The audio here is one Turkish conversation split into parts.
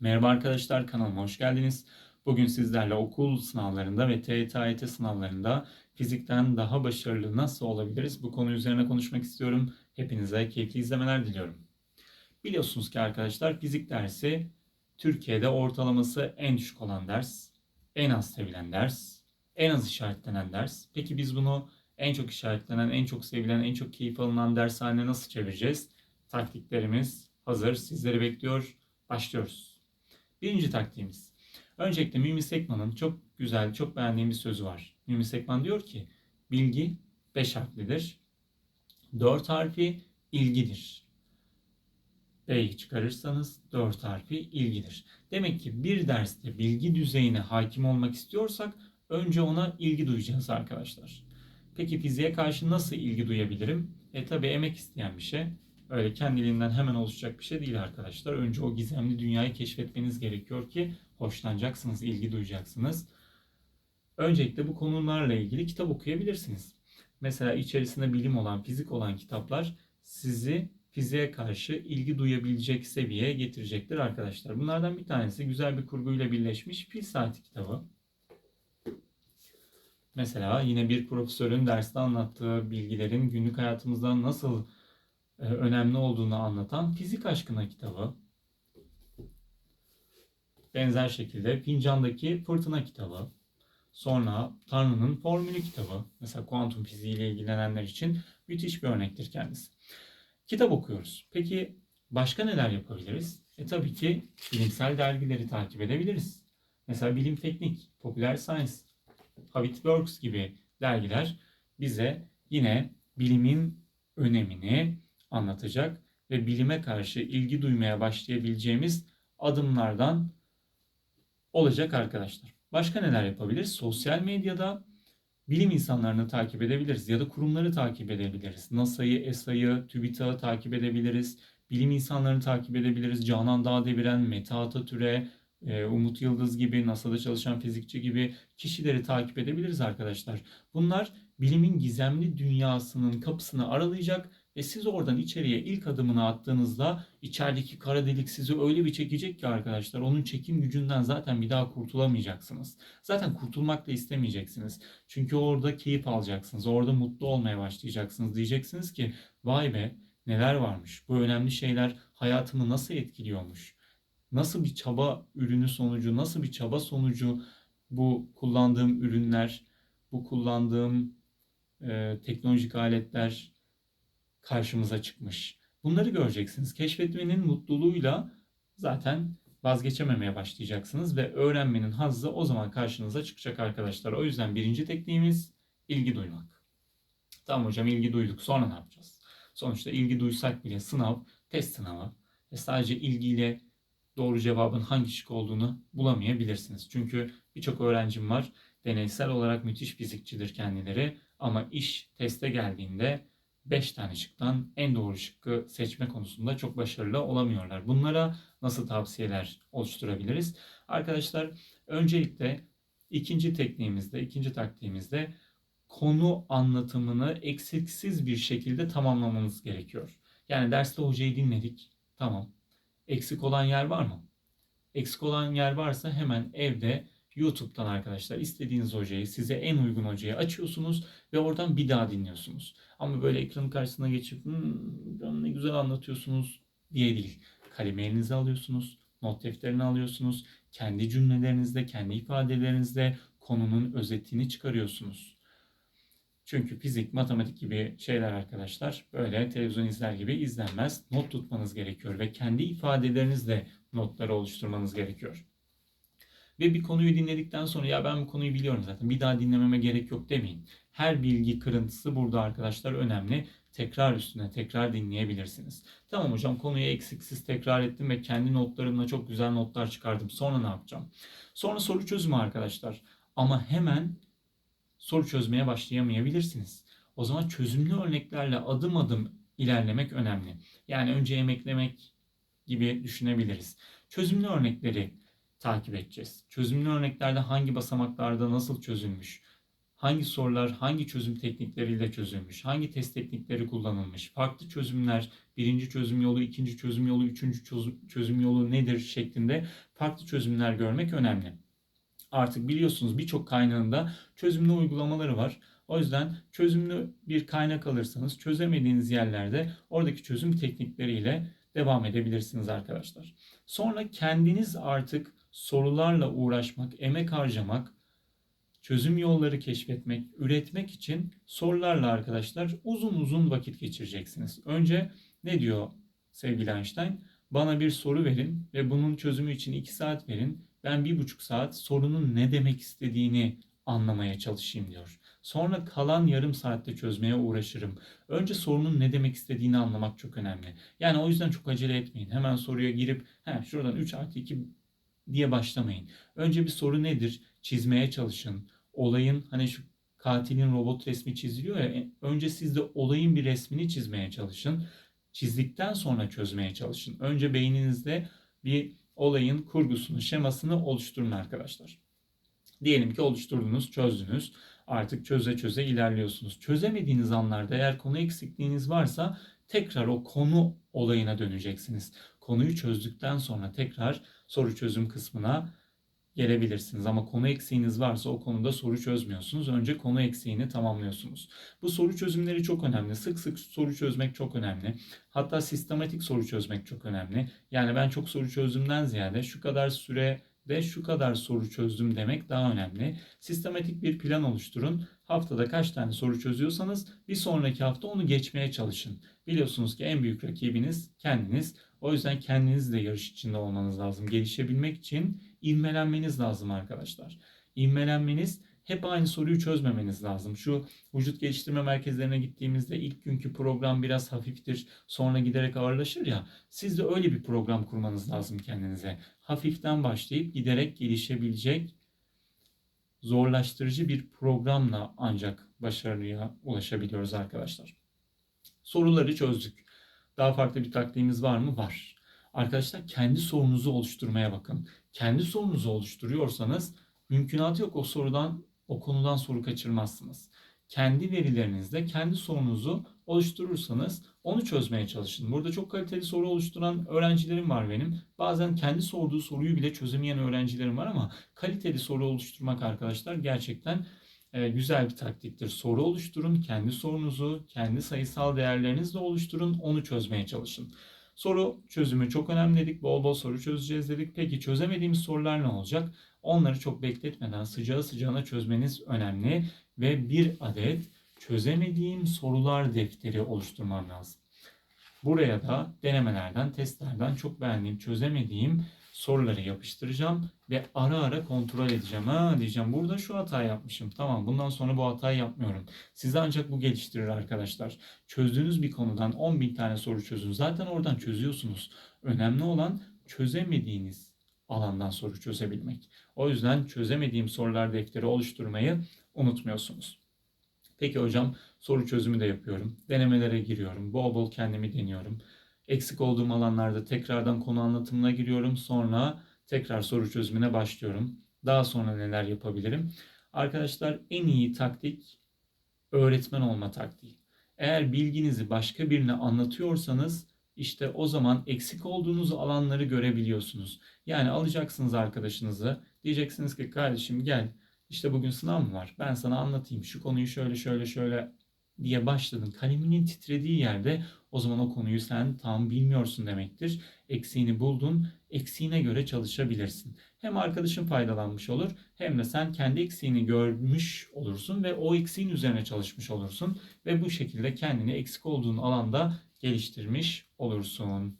Merhaba arkadaşlar kanalıma hoş geldiniz. Bugün sizlerle okul sınavlarında ve TYT AYT sınavlarında fizikten daha başarılı nasıl olabiliriz bu konu üzerine konuşmak istiyorum. Hepinize keyifli izlemeler diliyorum. Biliyorsunuz ki arkadaşlar fizik dersi Türkiye'de ortalaması en düşük olan ders, en az sevilen ders, en az işaretlenen ders. Peki biz bunu en çok işaretlenen, en çok sevilen, en çok keyif alınan ders haline nasıl çevireceğiz? Taktiklerimiz hazır, sizleri bekliyor. Başlıyoruz. Birinci taktiğimiz. Öncelikle Mimi Sekman'ın çok güzel, çok beğendiğim bir sözü var. Mimi Sekman diyor ki, bilgi 5 harflidir. 4 harfi ilgidir. B'yi çıkarırsanız 4 harfi ilgidir. Demek ki bir derste bilgi düzeyine hakim olmak istiyorsak önce ona ilgi duyacağız arkadaşlar. Peki fiziğe karşı nasıl ilgi duyabilirim? E tabi emek isteyen bir şey. Öyle kendiliğinden hemen oluşacak bir şey değil arkadaşlar. Önce o gizemli dünyayı keşfetmeniz gerekiyor ki hoşlanacaksınız, ilgi duyacaksınız. Öncelikle bu konularla ilgili kitap okuyabilirsiniz. Mesela içerisinde bilim olan, fizik olan kitaplar sizi fiziğe karşı ilgi duyabilecek seviyeye getirecektir arkadaşlar. Bunlardan bir tanesi güzel bir kurguyla birleşmiş Fil Saati kitabı. Mesela yine bir profesörün derste anlattığı bilgilerin günlük hayatımızda nasıl önemli olduğunu anlatan Fizik Aşkına kitabı. Benzer şekilde Fincan'daki Fırtına kitabı. Sonra Tanrı'nın Formülü kitabı. Mesela kuantum fiziği ile ilgilenenler için müthiş bir örnektir kendisi. Kitap okuyoruz. Peki başka neler yapabiliriz? E tabii ki bilimsel dergileri takip edebiliriz. Mesela Bilim Teknik, Popüler Science, How It Works gibi dergiler bize yine bilimin önemini anlatacak ve bilime karşı ilgi duymaya başlayabileceğimiz adımlardan olacak arkadaşlar. Başka neler yapabiliriz? Sosyal medyada bilim insanlarını takip edebiliriz ya da kurumları takip edebiliriz. NASA'yı, ESA'yı, TÜBİTAK'ı takip edebiliriz. Bilim insanlarını takip edebiliriz. Canan Dağdeviren, Mete Atatürk'e, e, Umut Yıldız gibi, NASA'da çalışan fizikçi gibi kişileri takip edebiliriz arkadaşlar. Bunlar bilimin gizemli dünyasının kapısını aralayacak ve siz oradan içeriye ilk adımını attığınızda içerideki kara delik sizi öyle bir çekecek ki arkadaşlar onun çekim gücünden zaten bir daha kurtulamayacaksınız. Zaten kurtulmak da istemeyeceksiniz. Çünkü orada keyif alacaksınız. Orada mutlu olmaya başlayacaksınız. Diyeceksiniz ki vay be neler varmış. Bu önemli şeyler hayatımı nasıl etkiliyormuş. Nasıl bir çaba ürünü sonucu, nasıl bir çaba sonucu bu kullandığım ürünler, bu kullandığım e, teknolojik aletler karşımıza çıkmış. Bunları göreceksiniz. Keşfetmenin mutluluğuyla zaten vazgeçememeye başlayacaksınız ve öğrenmenin hazzı o zaman karşınıza çıkacak arkadaşlar. O yüzden birinci tekniğimiz ilgi duymak. Tamam hocam ilgi duyduk. Sonra ne yapacağız? Sonuçta ilgi duysak bile sınav, test sınavı ve sadece ilgiyle doğru cevabın hangi şık olduğunu bulamayabilirsiniz. Çünkü birçok öğrencim var. Deneysel olarak müthiş fizikçidir kendileri ama iş teste geldiğinde 5 tane şıktan en doğru şıkkı seçme konusunda çok başarılı olamıyorlar. Bunlara nasıl tavsiyeler oluşturabiliriz? Arkadaşlar öncelikle ikinci tekniğimizde, ikinci taktiğimizde konu anlatımını eksiksiz bir şekilde tamamlamamız gerekiyor. Yani derste hocayı dinledik. Tamam. Eksik olan yer var mı? Eksik olan yer varsa hemen evde YouTube'dan arkadaşlar istediğiniz hocayı, size en uygun hocayı açıyorsunuz ve oradan bir daha dinliyorsunuz. Ama böyle ekranın karşısına geçip hmm, ne güzel anlatıyorsunuz diye değil. Kalemi elinize alıyorsunuz, not defterini alıyorsunuz. Kendi cümlelerinizde, kendi ifadelerinizde konunun özetini çıkarıyorsunuz. Çünkü fizik, matematik gibi şeyler arkadaşlar böyle televizyon izler gibi izlenmez. Not tutmanız gerekiyor ve kendi ifadelerinizle notları oluşturmanız gerekiyor. Ve bir konuyu dinledikten sonra ya ben bu konuyu biliyorum zaten bir daha dinlememe gerek yok demeyin. Her bilgi kırıntısı burada arkadaşlar önemli. Tekrar üstüne tekrar dinleyebilirsiniz. Tamam hocam konuyu eksiksiz tekrar ettim ve kendi notlarımla çok güzel notlar çıkardım. Sonra ne yapacağım? Sonra soru çözümü arkadaşlar. Ama hemen soru çözmeye başlayamayabilirsiniz. O zaman çözümlü örneklerle adım adım ilerlemek önemli. Yani önce emeklemek gibi düşünebiliriz. Çözümlü örnekleri takip edeceğiz. Çözümlü örneklerde hangi basamaklarda nasıl çözülmüş? hangi sorular hangi çözüm teknikleriyle çözülmüş, hangi test teknikleri kullanılmış, farklı çözümler, birinci çözüm yolu, ikinci çözüm yolu, üçüncü çözüm, yolu nedir şeklinde farklı çözümler görmek önemli. Artık biliyorsunuz birçok kaynağında çözümlü uygulamaları var. O yüzden çözümlü bir kaynak alırsanız çözemediğiniz yerlerde oradaki çözüm teknikleriyle devam edebilirsiniz arkadaşlar. Sonra kendiniz artık sorularla uğraşmak, emek harcamak, çözüm yolları keşfetmek, üretmek için sorularla arkadaşlar uzun uzun vakit geçireceksiniz. Önce ne diyor sevgili Einstein? Bana bir soru verin ve bunun çözümü için 2 saat verin. Ben bir buçuk saat sorunun ne demek istediğini anlamaya çalışayım diyor. Sonra kalan yarım saatte çözmeye uğraşırım. Önce sorunun ne demek istediğini anlamak çok önemli. Yani o yüzden çok acele etmeyin. Hemen soruya girip he, şuradan 3 artı 2 diye başlamayın. Önce bir soru nedir? Çizmeye çalışın. Olayın hani şu katilin robot resmi çiziliyor ya. Önce siz de olayın bir resmini çizmeye çalışın. Çizdikten sonra çözmeye çalışın. Önce beyninizde bir olayın kurgusunu, şemasını oluşturun arkadaşlar. Diyelim ki oluşturdunuz, çözdünüz. Artık çöze çöze ilerliyorsunuz. Çözemediğiniz anlarda eğer konu eksikliğiniz varsa tekrar o konu olayına döneceksiniz. Konuyu çözdükten sonra tekrar soru çözüm kısmına gelebilirsiniz. Ama konu eksiğiniz varsa o konuda soru çözmüyorsunuz. Önce konu eksiğini tamamlıyorsunuz. Bu soru çözümleri çok önemli. Sık sık soru çözmek çok önemli. Hatta sistematik soru çözmek çok önemli. Yani ben çok soru çözdümden ziyade şu kadar süre de şu kadar soru çözdüm demek daha önemli. Sistematik bir plan oluşturun. Haftada kaç tane soru çözüyorsanız bir sonraki hafta onu geçmeye çalışın. Biliyorsunuz ki en büyük rakibiniz kendiniz. O yüzden kendinizle yarış içinde olmanız lazım. Gelişebilmek için ivmelenmeniz lazım arkadaşlar. İvmelenmeniz hep aynı soruyu çözmemeniz lazım. Şu vücut geliştirme merkezlerine gittiğimizde ilk günkü program biraz hafiftir, sonra giderek ağırlaşır ya. Siz de öyle bir program kurmanız lazım kendinize. Hafiften başlayıp giderek gelişebilecek zorlaştırıcı bir programla ancak başarıya ulaşabiliyoruz arkadaşlar. Soruları çözdük. Daha farklı bir taktiğimiz var mı? Var. Arkadaşlar kendi sorunuzu oluşturmaya bakın. Kendi sorunuzu oluşturuyorsanız mümkünatı yok o sorudan o konudan soru kaçırmazsınız. Kendi verilerinizde kendi sorunuzu oluşturursanız onu çözmeye çalışın. Burada çok kaliteli soru oluşturan öğrencilerim var benim. Bazen kendi sorduğu soruyu bile çözemeyen öğrencilerim var ama kaliteli soru oluşturmak arkadaşlar gerçekten e, güzel bir taktiktir. Soru oluşturun, kendi sorunuzu, kendi sayısal değerlerinizle oluşturun, onu çözmeye çalışın. Soru çözümü çok önemli dedik. Bol bol soru çözeceğiz dedik. Peki çözemediğimiz sorular ne olacak? Onları çok bekletmeden sıcağı sıcağına çözmeniz önemli ve bir adet çözemediğim sorular defteri oluşturmam lazım. Buraya da denemelerden, testlerden çok beğendiğim, çözemediğim soruları yapıştıracağım ve ara ara kontrol edeceğim. Ha diyeceğim burada şu hata yapmışım. Tamam bundan sonra bu hatayı yapmıyorum. Sizi ancak bu geliştirir arkadaşlar. Çözdüğünüz bir konudan 10 bin tane soru çözün. Zaten oradan çözüyorsunuz. Önemli olan çözemediğiniz alandan soru çözebilmek. O yüzden çözemediğim sorular defteri oluşturmayı unutmuyorsunuz. Peki hocam soru çözümü de yapıyorum. Denemelere giriyorum. Bol bol kendimi deniyorum. Eksik olduğum alanlarda tekrardan konu anlatımına giriyorum. Sonra tekrar soru çözümüne başlıyorum. Daha sonra neler yapabilirim? Arkadaşlar en iyi taktik öğretmen olma taktiği. Eğer bilginizi başka birine anlatıyorsanız işte o zaman eksik olduğunuz alanları görebiliyorsunuz. Yani alacaksınız arkadaşınızı diyeceksiniz ki kardeşim gel işte bugün sınav mı var ben sana anlatayım şu konuyu şöyle şöyle şöyle diye başladın. Kaleminin titrediği yerde o zaman o konuyu sen tam bilmiyorsun demektir. Eksiğini buldun, eksiğine göre çalışabilirsin. Hem arkadaşın faydalanmış olur hem de sen kendi eksiğini görmüş olursun ve o eksiğin üzerine çalışmış olursun. Ve bu şekilde kendini eksik olduğun alanda geliştirmiş olursun.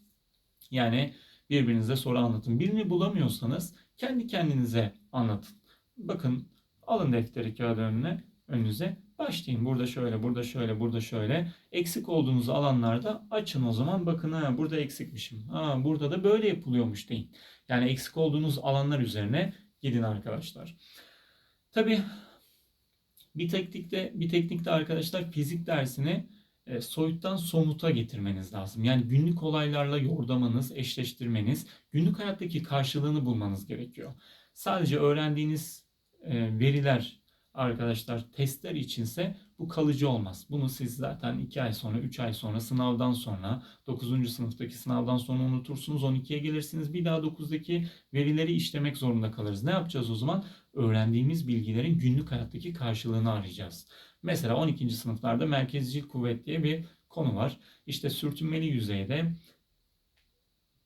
Yani birbirinize soru anlatın. Birini bulamıyorsanız kendi kendinize anlatın. Bakın alın defteri kağıdı önüne, önünüze başlayın. Burada şöyle, burada şöyle, burada şöyle. Eksik olduğunuz alanlarda açın o zaman. Bakın ha burada eksikmişim. Ha burada da böyle yapılıyormuş deyin. Yani eksik olduğunuz alanlar üzerine gidin arkadaşlar. Tabii bir teknikte bir teknikte arkadaşlar fizik dersini e, soyuttan somuta getirmeniz lazım. Yani günlük olaylarla yordamanız, eşleştirmeniz, günlük hayattaki karşılığını bulmanız gerekiyor. Sadece öğrendiğiniz e, veriler arkadaşlar testler içinse bu kalıcı olmaz. Bunu siz zaten 2 ay sonra, 3 ay sonra, sınavdan sonra, 9. sınıftaki sınavdan sonra unutursunuz. 12'ye gelirsiniz. Bir daha 9'daki verileri işlemek zorunda kalırız. Ne yapacağız o zaman? Öğrendiğimiz bilgilerin günlük hayattaki karşılığını arayacağız. Mesela 12. sınıflarda merkezcil kuvvet diye bir konu var. İşte sürtünmeli yüzeyde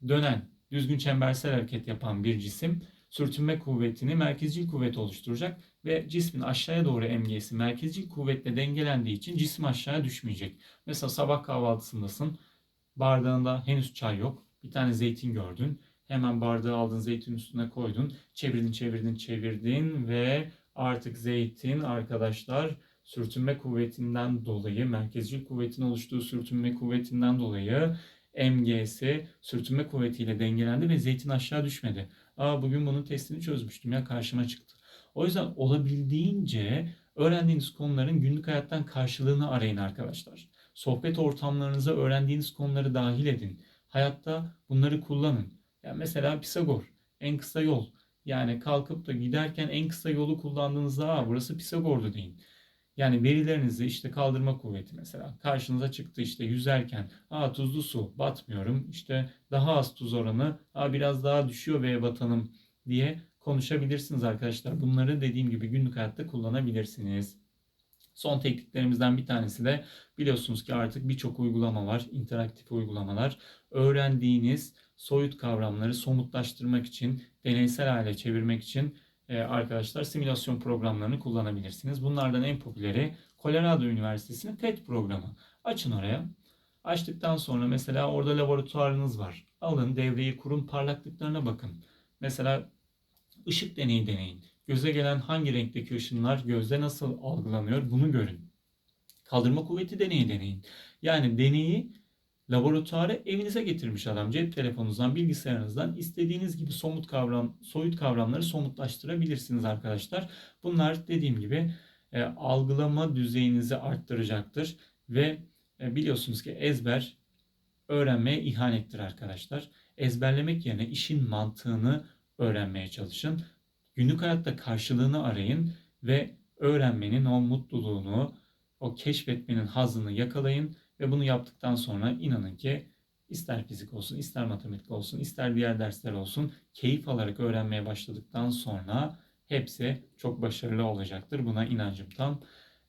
dönen, düzgün çembersel hareket yapan bir cisim sürtünme kuvvetini merkezcil kuvvet oluşturacak ve cismin aşağıya doğru emgesi merkezcil kuvvetle dengelendiği için cisim aşağıya düşmeyecek. Mesela sabah kahvaltısındasın. Bardağında henüz çay yok. Bir tane zeytin gördün. Hemen bardağı aldın zeytin üstüne koydun. Çevirdin çevirdin çevirdin ve artık zeytin arkadaşlar sürtünme kuvvetinden dolayı merkezcil kuvvetin oluştuğu sürtünme kuvvetinden dolayı MG'si sürtünme kuvvetiyle dengelendi ve zeytin aşağı düşmedi. Aa bugün bunun testini çözmüştüm ya karşıma çıktı. O yüzden olabildiğince öğrendiğiniz konuların günlük hayattan karşılığını arayın arkadaşlar. Sohbet ortamlarınıza öğrendiğiniz konuları dahil edin. Hayatta bunları kullanın. Yani mesela Pisagor en kısa yol. Yani kalkıp da giderken en kısa yolu kullandığınızda Aa, burası Pisagor'du deyin. Yani verilerinizi işte kaldırma kuvveti mesela karşınıza çıktı işte yüzerken aa tuzlu su batmıyorum işte daha az tuz oranı aa biraz daha düşüyor ve batanım diye konuşabilirsiniz arkadaşlar. Bunları dediğim gibi günlük hayatta kullanabilirsiniz. Son tekniklerimizden bir tanesi de biliyorsunuz ki artık birçok uygulama var, interaktif uygulamalar. Öğrendiğiniz soyut kavramları somutlaştırmak için, deneysel hale çevirmek için e, arkadaşlar simülasyon programlarını kullanabilirsiniz. Bunlardan en popüleri Colorado Üniversitesi'nin TED programı. Açın oraya. Açtıktan sonra mesela orada laboratuvarınız var. Alın devreyi kurun parlaklıklarına bakın. Mesela ışık deneyi deneyin. Göze gelen hangi renkteki ışınlar gözde nasıl algılanıyor bunu görün. Kaldırma kuvveti deneyi deneyin. Yani deneyi laboratuvarı evinize getirmiş adam. Cep telefonunuzdan, bilgisayarınızdan istediğiniz gibi somut kavram, soyut kavramları somutlaştırabilirsiniz arkadaşlar. Bunlar dediğim gibi e, algılama düzeyinizi arttıracaktır ve e, biliyorsunuz ki ezber öğrenmeye ihanettir arkadaşlar. Ezberlemek yerine işin mantığını öğrenmeye çalışın. Günlük hayatta karşılığını arayın ve öğrenmenin o mutluluğunu, o keşfetmenin hazını yakalayın ve bunu yaptıktan sonra inanın ki ister fizik olsun, ister matematik olsun, ister diğer dersler olsun keyif alarak öğrenmeye başladıktan sonra hepsi çok başarılı olacaktır. Buna inancım tam.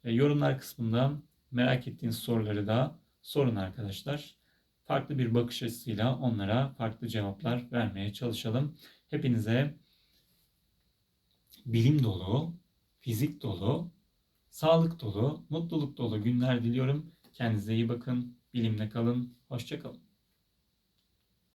E, yorumlar kısmında merak ettiğiniz soruları da sorun arkadaşlar. Farklı bir bakış açısıyla onlara farklı cevaplar vermeye çalışalım. Hepinize bilim dolu, fizik dolu, sağlık dolu, mutluluk dolu günler diliyorum. Kendinize iyi bakın, bilimle kalın, hoşçakalın.